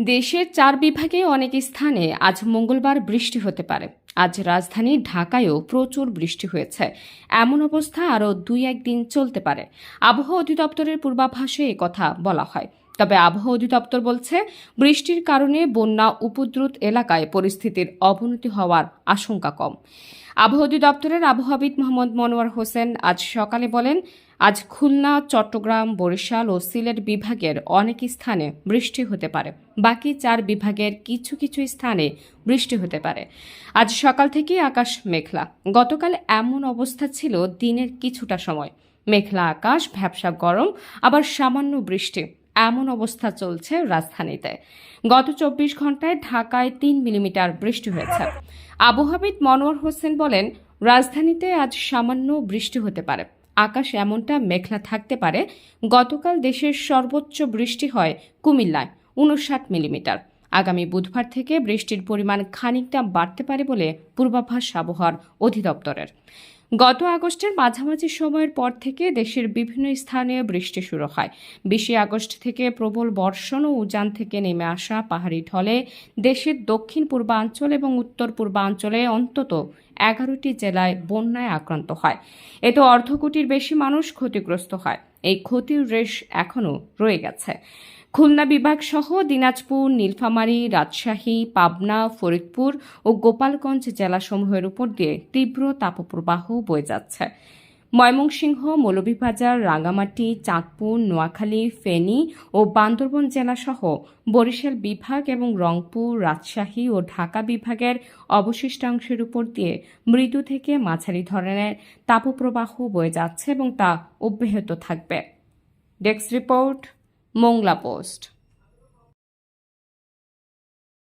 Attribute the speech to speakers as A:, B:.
A: দেশের চার বিভাগে অনেক স্থানে আজ মঙ্গলবার বৃষ্টি হতে পারে। আজ রাজধানী ঢাকায়ও প্রচুর বৃষ্টি হয়েছে। এমন অবস্থা আরও দুই একদিন চলতে পারে। আবহাওয়া অধিদপ্তরের পূর্বাভাসে কথা বলা হয়। তবে আবহাওয়া অধিদপ্তর বলছে, বৃষ্টির কারণে বন্যা, উপদ্রুত এলাকায় পরিস্থিতির অবনতি হওয়ার আশঙ্কা কম। আবহাওয়া অধিদপ্তরের আবহাওয়াবিদ মোহাম্মদ মনোয়ার হোসেন আজ সকালে বলেন, আজ খুলনা, চট্টগ্রাম, বরিশাল ও সিলেট বিভাগের অনেক স্থানে বৃষ্টি হতে পারে। বাকি চার বিভাগের কিছু কিছু স্থানে বৃষ্টি হতে পারে। আজ সকাল থেকেই আকাশ মেঘলা। গতকাল এমন অবস্থা ছিল দিনের কিছুটা সময়। মেঘলা আকাশ, ভ্যাবসা গরম, আবার সামান্য বৃষ্টি। এমন অবস্থা চলছে রাজধানীতে। গত চব্বিশ ঘন্টায় ঢাকায় তিন মিলিমিটার বৃষ্টি হয়েছে। আবহাওয়াবিদ মনোয়ার হোসেন বলেন, রাজধানীতে আজ সামান্য বৃষ্টি হতে পারে। আকাশ এমনটা মেঘলা থাকতে পারে। গতকাল দেশের সর্বোচ্চ বৃষ্টি হয় কুমিল্লায়, উনষাট মিলিমিটার। আগামী বুধবার থেকে বৃষ্টির পরিমাণ খানিকটা বাড়তে পারে বলে পূর্বাভাস আবহাওয়ার অধিদপ্তরের। গত আগস্টের মাঝামাঝি সময়ের পর থেকে দেশের বিভিন্ন স্থানে বৃষ্টি শুরু হয়। বিশে আগস্ট থেকে প্রবল বর্ষণ ও উজান থেকে নেমে আসা পাহাড়ি ঢলে দেশের দক্ষিণ পূর্বাঞ্চল এবং উত্তর পূর্বাঞ্চলে অন্তত এগারোটি জেলায় বন্যায় আক্রান্ত হয়। এতে অর্ধ কোটির বেশি মানুষ ক্ষতিগ্রস্ত হয়। এই ক্ষতির রেশ এখনও রয়ে গেছে। খুলনা বিভাগ সহ দিনাজপুর, নীলফামারী, রাজশাহী, পাবনা, ফরিদপুর ও গোপালগঞ্জ জেলাসমূহের উপর দিয়ে তীব্র তাপপ্রবাহ বয়ে যাচ্ছে। ময়মনসিংহ, মৌলভীবাজার, রাঙ্গামাটি, চাঁদপুর, নোয়াখালী, ফেনী ও বান্দরবন জেলাসহ বরিশাল বিভাগ এবং রংপুর, রাজশাহী ও ঢাকা বিভাগের অবশিষ্টাংশের উপর দিয়ে মৃদু থেকে মাঝারি ধরনের তাপপ্রবাহ বয়ে যাচ্ছে এবং তা অব্যাহত থাকবে। Desk report, Mongla post.